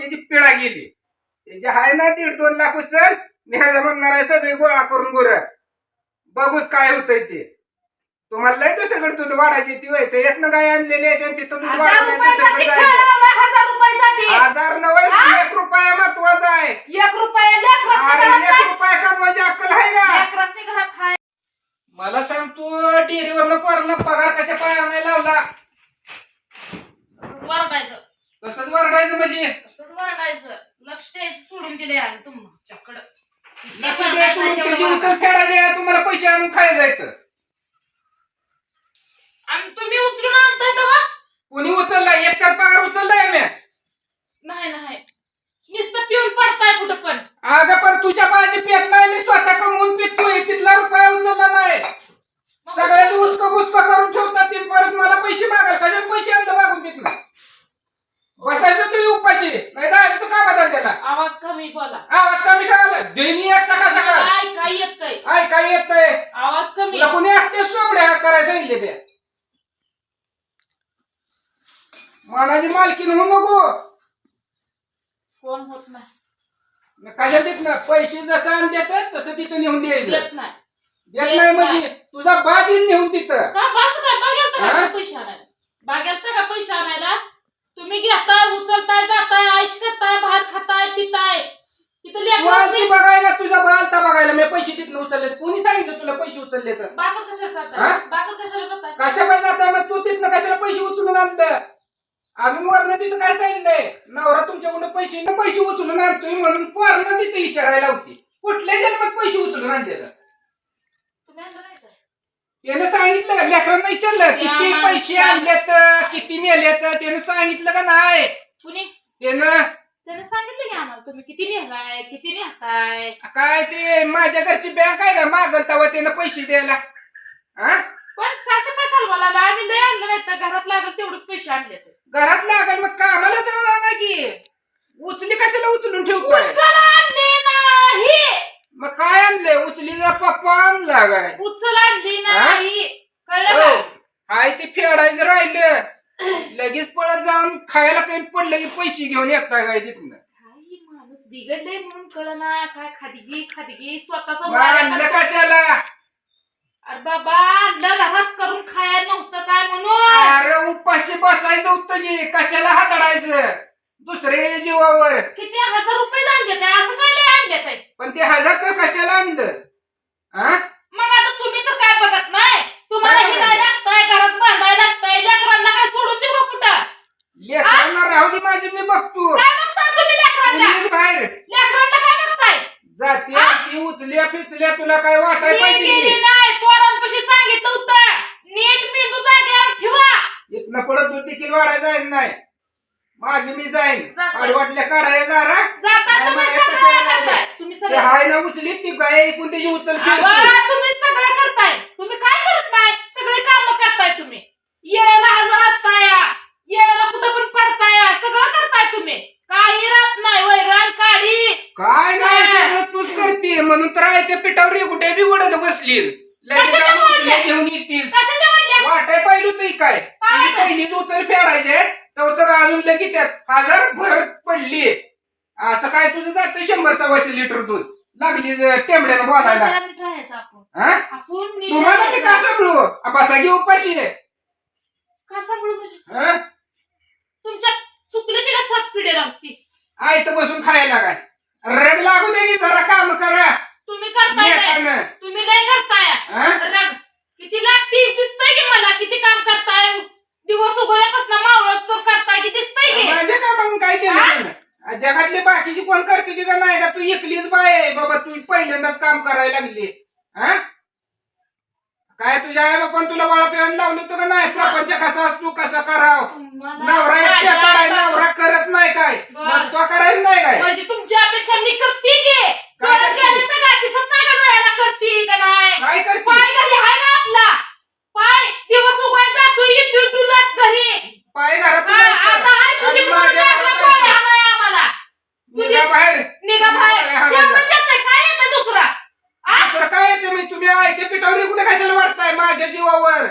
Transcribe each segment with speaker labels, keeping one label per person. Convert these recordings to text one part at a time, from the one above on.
Speaker 1: डोक्याची पिळा गेली. ते जे आहे ना दीड दोन लाख उचल न्यायला म्हणणार आहे सगळी गोळा करून गोर. बघूच काय होतंय ते. तुम्हाला लय दुसरीकडे दूध वाढायची ती होय ते येत काय आणलेले आहे ते तिथं दूध
Speaker 2: हजार
Speaker 1: वाढायला
Speaker 2: रुपयासाठी
Speaker 1: दुसरीकडे
Speaker 2: खेळा
Speaker 1: जायचं.
Speaker 2: बाबा, हजार रुपयासाठी.
Speaker 1: हजार नव्हे
Speaker 2: हा?
Speaker 1: एक रुपया महत्त्वाचा आहे.
Speaker 2: एक रुपया
Speaker 1: अरे एक. रुपया कमवायची अक्कल आहे का?
Speaker 2: घरात.
Speaker 1: मला सांग तू डेअरीवरनं पोरांना पगार कशा पाय आणायला लावला?
Speaker 2: वरडायचं.
Speaker 1: तसंच वरडायचं म्हणजे?
Speaker 2: लक्ष द्यायचं सोडून दिले आम्ही तुमच्याकडं.
Speaker 1: लक्ष द्या सोडून त्याची उचल आहे, तुम्हाला पैसे आणून खायला जायचं.
Speaker 2: आणि तुम्ही उचलून आणताय तेव्हा?
Speaker 1: कोणी उचलला? एक तर पगार उचललाय मी
Speaker 2: नाही नाही. नुसतं पिऊन पडताय कुठं पण.
Speaker 1: अगं पण तुझ्या बाजी पेत नाही मी स्वतः कमवून पितोय. तिथला रुपया उचलला नाही
Speaker 2: मग
Speaker 1: सगळ्याच उचक बुचक करून ठेवतात ते परत मला पैसे मागाल कशात पैसे आणलं मागून तिथलं बसायचं तू उपाशी नाही जायचं तू कामात त्याला
Speaker 2: आवाज कमी बोला
Speaker 1: आवाज कमी काय देणी एक सकाळ सकाळ
Speaker 2: काय काय येतंय
Speaker 1: काय काय येतंय
Speaker 2: आवाज कमी
Speaker 1: तुला कोणी असते करायला सांगितले ते. मनाची मालकीन होऊ नको.
Speaker 2: कोण होत नाही.
Speaker 1: कशा देत ना पैसे जसं आण देतात तसं तिथं नेऊन द्यायचं.
Speaker 2: देत नाही.
Speaker 1: देत नाही म्हणजे तुझा बाद येईल नेऊन तिथं.
Speaker 2: का बाज काय बागेल तर
Speaker 1: हा?
Speaker 2: पैसे आणायला? बागेल तर का पैसे आणायला? तुम्ही घेताय उचलताय जाताय आईश करताय बाहेर खाताय पिताय. तिथं
Speaker 1: बघायला तुझा बालता बघायला. मी पैसे तिथनं उचलले कोणी सांगितलं तुला पैसे उचलले तर
Speaker 2: कशाला
Speaker 1: हा?
Speaker 2: जाताय कशाला जाताय
Speaker 1: कशा पाहिजे जाता मग तू तिथनं कशाला पैसे उचलून आणलं? अजून वरनं तिथं काय सांगितलंय? नवरा तुमच्याकडून पैसे पैसे उचलून आणतोय म्हणून पोरांना तिथे विचारायला होती कुठल्या जन्मात पैसे उचलून आणले तर
Speaker 2: तुम्ही आणलं नाही काय?
Speaker 1: त्यानं सांगितलं का लेकरांना विचारलं किती पैसे आणलेत किती नेलेत? त्यानं सांगितलं का नाही?
Speaker 2: कुणी?
Speaker 1: त्यानं
Speaker 2: त्याने सांगितलं की आम्हाला तुम्ही किती नेलाय किती नेताय?
Speaker 1: काय ते माझ्या घरची बँक आहे का? मागल तेव्हा त्यानं पैसे द्यायला. हा
Speaker 2: पण कशा काय कालवाला आम्ही लय आणलं नाही तर घरात लागल तेवढंच पैसे आणले.
Speaker 1: घरात लागल मग कामाला जाणार ना की. उचली कशाला उचलून ठेवतोय
Speaker 2: उचल आणली नाही.
Speaker 1: मग काय आणलंय? उचलीचा पप्पा आणला काय?
Speaker 2: उचल आणली नाही. कळलं. का?
Speaker 1: हाय ते फेडायचं राहिलं. लगेच पळत जाऊन खायला काही पडलं की पैसे घेऊन येताय काय तिथनं
Speaker 2: काही माणूस बिघडले म्हणून कळना काय खादगी खादगी स्वतःच
Speaker 1: आणलं कशाला?
Speaker 2: अरे बाबा आणलं घरात करून खायला नव्हतं काय म्हणून?
Speaker 1: अरे उपाशी बसायचं होतं की कशाला हाताळायचं? दुसऱ्या जीवावर.
Speaker 2: किती हजार रुपये जाण घेते असं काय लय आणले ते?
Speaker 1: पण ते हजार तर कशाला आणलं? हा
Speaker 2: मग आता तुम्ही तर काय बघत नाही? तुम्हाला हिंडायला लागतंय घरात बांधायला लागतंय? लेकरांना काय सोडून देऊ का कुठं?
Speaker 1: लेकरांना राहू दे माझी मी बघतो.
Speaker 2: काय बघताय तुम्ही लेकरांना?
Speaker 1: तू निघ बाहेर.
Speaker 2: लेकरांना काय बघताय?
Speaker 1: जाते ती उचल्या पिचल्या तुला काय वाटाय
Speaker 2: मी
Speaker 1: पाहिजे
Speaker 2: गेली
Speaker 1: की?
Speaker 2: नाही. पोरांपाशी सांगितलं होतं. नीट मेंदू जागेवर ठेवा.
Speaker 1: इथनं दूध देखील वाढायचं आहे नाही. माझी मी जाईन. आणि वाटल्या काढायला दारा.
Speaker 2: जाता तुम्ही सगळं करताय
Speaker 1: नाही.
Speaker 2: तुम्ही
Speaker 1: ते
Speaker 2: सगळं
Speaker 1: हाय ना उचली ती गाय ऐकून त्याची उचल
Speaker 2: आवा. तुम्ही सगळं करताय तुम्ही काय करत नाही सगळे काम करताय तुम्ही येळेला हजर असताय येळेला कुठं पण पडताय सगळं करताय तुम्ही काही राहत नाही वैरण काढी
Speaker 1: काय नाही. सगळं तूच करते. म्हणून तर आहे त्या पिठावर कुठे बी उडत बसलीस. लगेच
Speaker 2: कशाच्या
Speaker 1: जाऊन उचल्या
Speaker 2: वाढल्या?
Speaker 1: घेऊन येतीस.
Speaker 2: कशाच्या म्हणल्या
Speaker 1: वाटाय पाहिजे होती काय? तुझी? पहिलीच उचल फेडायचे तर सगळं अजून लगेच त्यात हजार भर पडली. असं काय तुझं जातं शंभर सव्वाशे लिटर दूध? लागली टेंबड्यानं बोलायला.
Speaker 2: जरा नीट राहायचं आपण.
Speaker 1: हा?
Speaker 2: आपण नीट
Speaker 1: तुम्हाला मी का
Speaker 2: राहायचं.
Speaker 1: सांगू बसा घे उपाशी. आहे.
Speaker 2: का सांभाळू म्हणजे?
Speaker 1: हा?
Speaker 2: तुमच्या चुकले ते का सात पिढे लागती?
Speaker 1: आयत बसून खायला काय? रग लागू दे की जरा काम करा
Speaker 2: तुम्ही करताय काय?
Speaker 1: नेटानं.
Speaker 2: तुम्ही काय करताय
Speaker 1: हा?
Speaker 2: रग किती लागती दिसतंय की मला किती काम करताय दिवस उगवल्यापासून मावळस तो करताय की दिसतंय की
Speaker 1: माझ्या कामावून काय केलं
Speaker 2: हा?
Speaker 1: त्यानं? जगातली बाकीची कोण करते ती का नाही का तू एकलीच बाय आहे बाबा तू पहिल्यांदाच काम करायला लागली हा काय तुझ्या आई बापान तुला वळा पिळून लावलं होतं का नाही? प्रपंच कसा असतो कसा कराव? नवरा एक
Speaker 2: माझ्या
Speaker 1: पेटाळ आहे,
Speaker 2: बाबा-
Speaker 1: नवरा करत नाही काय. मग तो करायचं नाही काय?
Speaker 2: म्हणजे तुमच्या अपेक्षा मी करते की?
Speaker 1: काय
Speaker 2: डोळ्यात
Speaker 1: करते?
Speaker 2: गेलं तर काय दिसत नाही का डोळ्याला करते का नाही
Speaker 1: काय करते
Speaker 2: पाय घरी आहे ना आपला पाय दिवस उगवायचा तू येतो तुलाच घरी
Speaker 1: पाय घरात
Speaker 2: हा, आता हाय सुधीर
Speaker 1: आणि
Speaker 2: म्हणून
Speaker 1: माझ्या
Speaker 2: लागला
Speaker 1: घरात
Speaker 2: पाय
Speaker 1: काय?
Speaker 2: हाणाय आम्हाला
Speaker 1: निघा बाहेर
Speaker 2: निघा बाहेर
Speaker 1: निघा बाहेर.
Speaker 2: एवढंच येतंय, काय येतं दुसरा आ?
Speaker 1: दुसरं काय येते मी तुम्ही ऐके पिठावरी कुठे कशाला वाटताय माझ्या जीवावर.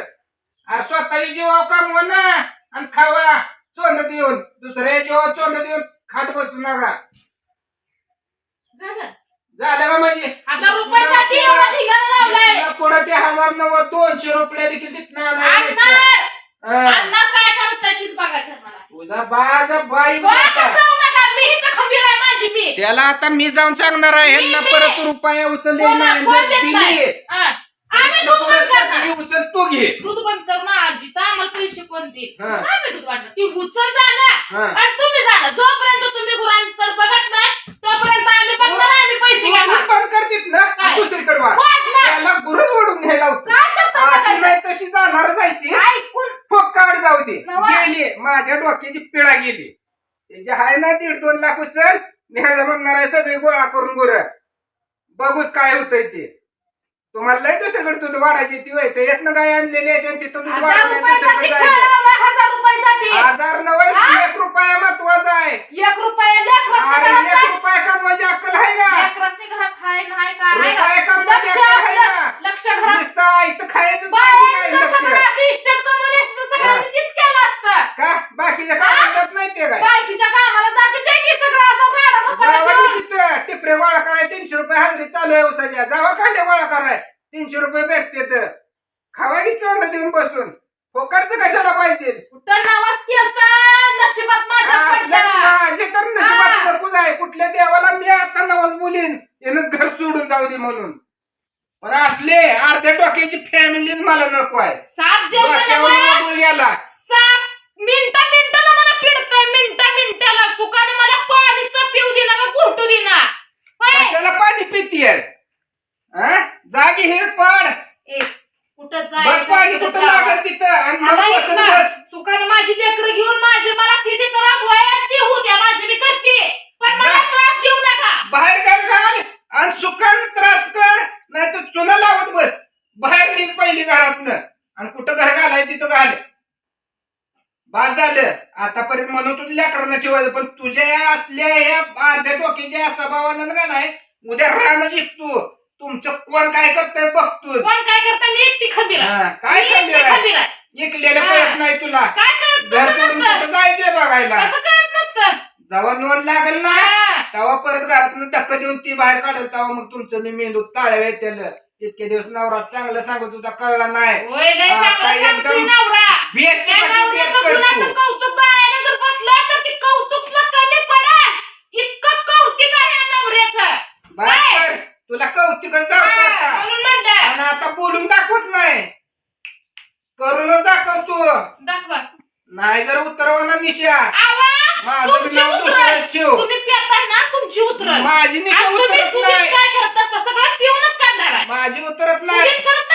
Speaker 1: अरे स्वतःच्या जीवावर कमवा ना. आणि खावा. चोन देऊन. दुसऱ्या जीवावर चोन देऊन खाट बसू नका.
Speaker 2: झालं?
Speaker 1: झालं का म्हणजे
Speaker 2: हजार रुपयासाठी एवढा ठिकाण लावलाय.
Speaker 1: तुला पुढं ते हजार नव्वद दोनशे रुपये देखील तिथनं आणायला. हा.
Speaker 2: काय करताय तीच बघायचं मला.
Speaker 1: तुझा बाज बाई.
Speaker 2: जाऊ नका. मी इथं खंबीर आहे माझी मी.
Speaker 1: त्याला आता मी जाऊन सांगणार आहे. ह्यांना परत रुपया उचलले नाही. जर दिली?
Speaker 2: हा. आम्ही दूध बंद
Speaker 1: सगळी
Speaker 2: करणार
Speaker 1: घे
Speaker 2: दूध बंद कर ना आजी तर आम्हाला पैसे कोण देईल
Speaker 1: हा.
Speaker 2: आम्ही दूध ती उचल जाणार
Speaker 1: हा.
Speaker 2: आणि तुम्ही जाणार जोपर्यंत तुम्ही गुरांतर बघत नाही तोपर्यंत आम्ही बघणार आम्ही पैसे घेणार.
Speaker 1: बंद करतीस ना?
Speaker 2: काय?
Speaker 1: दुसरीकडे त्याला गुरुच ओढून घ्यायला होतं.
Speaker 2: काय करता
Speaker 1: अशी
Speaker 2: बघायचं?
Speaker 1: नाही तशी जाणारच आहे ती.
Speaker 2: ऐकून.
Speaker 1: फोकाड जाऊ दे.
Speaker 2: नवा.
Speaker 1: गेली. माझ्या डोक्याची पिढा गेली. त्याची आहे ना दीड दोन लाख उचल. न्यायला म्हणणार आहे सगळी गोळा करून गोर. बघूच काय होतंय ते. तुम्हाला लय दुसरीकडे दूध वाढायची ती होय ते येत काय आणलेले आहे ते तिथं दूध
Speaker 2: हजार
Speaker 1: वाढायला
Speaker 2: रुपयासाठी
Speaker 1: दुसरीकडे जायचं
Speaker 2: हजार रुपयासाठी
Speaker 1: हजार नव्हे
Speaker 2: हा?
Speaker 1: एक रुपया महत्त्वाचा आहे
Speaker 2: एक रुपया लेकरासनी
Speaker 1: अरे
Speaker 2: घरात
Speaker 1: एक? रुपया कमवायची अक्कल आहे का
Speaker 2: लेकरासनी घरात नाही का हाय
Speaker 1: रुपया
Speaker 2: का?
Speaker 1: कमवायची
Speaker 2: लक्ष
Speaker 1: अक्कल आहे
Speaker 2: आपलं-
Speaker 1: का?
Speaker 2: लक्ष घरात
Speaker 1: नुसतं इथं खायचं काय लक्ष
Speaker 2: इस्टेट कमवली असती तर सगळ्यांनी
Speaker 1: हा.
Speaker 2: तीच केलं असतं
Speaker 1: का बाकीच्या कामात जात नाही ते काय
Speaker 2: बायकीच्या कामाला जाते ते की सगळं असं राडा रुपया
Speaker 1: जावा
Speaker 2: ठेवून.
Speaker 1: की तिथं टिपरे गोळा कराय तीनशे रुपये हजरी चालू आहे उसाच्या जावा कांडे गोळा कराय तीनशे रुपये भेटते तर खावा की चोंद देऊन बसून फोकडचं कशाला पाहिजे?
Speaker 2: कुठं नावाज केलता नशिबात माझ्या पडलं.
Speaker 1: तर नशिबात
Speaker 2: हा.
Speaker 1: नकोच आहे. कुठल्या देवाला मी आता नवस बोलीन? यानं घर सोडून जाऊ दे म्हणून. पण असले अर्ध्या डोक्याची फॅमिलीच मला नको आहे.
Speaker 2: सात
Speaker 1: डोक्यावर गुळ गेला
Speaker 2: सात मिनिटा मिनिटाला मला पिडतंय. मिनिटा मिनिटाला. सुखाने मला पाणी सुद्धा पिऊ देना का घोटू देना होय?
Speaker 1: कशाला पाणी पितीयस? हा? जागी हे पड
Speaker 2: कुठं
Speaker 1: बघ पाणी
Speaker 2: जायचं
Speaker 1: कुठं लागलं तिथं? आणि मग बसून बस.
Speaker 2: सुखाने माझी लेकरं घेऊन माझी मला किती त्रास व्हायला ती होऊ द्या माझी मी करते. पण मला
Speaker 1: जा.
Speaker 2: त्रास देऊ नका.
Speaker 1: बाहेर घाल घाल आणि सुखान त्रास कर नाही तर चुना लावत बस. बाहेर निघ पहिली घरातनं. आणि कुठं घर घालाय तिथं घाल. बाद झालं. आतापर्यंत म्हणून तुझ्या लेकरांना ठेवायचं पण तुझ्या या असल्या या अर्ध्या डोक्याच्या स्वभावानं का नाही? उद्या राहणं शिकतो तुमचं कोण काय करतंय बघतोस
Speaker 2: कोण काय करता मी एकटी खंबीर आहे.
Speaker 1: हा, काय
Speaker 2: मी एकटी
Speaker 1: खंबीर आहे?
Speaker 2: खंबीर आहे.
Speaker 1: एकलेलं
Speaker 2: हा.
Speaker 1: कळत नाही तुला
Speaker 2: काय कळत
Speaker 1: घर
Speaker 2: कसं
Speaker 1: सोडून
Speaker 2: नसतं
Speaker 1: कुठं जायचंय बघायला
Speaker 2: कसं कळत नसतं
Speaker 1: जेव्हा नोंद लागेल ना
Speaker 2: हा.
Speaker 1: तेव्हा परत घरातनं धक्का देऊन ती बाहेर काढेल तेव्हा मग तुमचं मी मेंदू ताळवे त्याला इतके दिवस नवरा चांगलं सांगत होता कळला नाही
Speaker 2: होय लय
Speaker 1: आता
Speaker 2: चांगलं सांगतोय
Speaker 1: एकदम
Speaker 2: नवरा
Speaker 1: बेस्ट
Speaker 2: त्या नवऱ्याचं गुणाचं कौतुक बाळाला जर बसलं तर ती कौतुक सुद्धा कमी पडेल इतकं कौतिक आहे या नवऱ्याचं
Speaker 1: बस
Speaker 2: काय?
Speaker 1: कर तुला कौतिकच
Speaker 2: हा,
Speaker 1: दाखवत आता.
Speaker 2: म्हणून म्हणलं
Speaker 1: आणि आता बोलून दाखवत नाही करूनच दाखवतो
Speaker 2: दाखवा
Speaker 1: नाही जर उतरवा ना निशा
Speaker 2: आवा
Speaker 1: माझं
Speaker 2: तुमची
Speaker 1: नाव
Speaker 2: उतरल
Speaker 1: दुसऱ्याच ठेव.
Speaker 2: तुम्ही पेताय ना तुमची उतरल.
Speaker 1: माझी निशा
Speaker 2: आणि तुम्ही
Speaker 1: उतरत नाही.
Speaker 2: काय करत असता? सगळं पिऊनच करणार आहे.
Speaker 1: माझी उतरत नाही.
Speaker 2: करत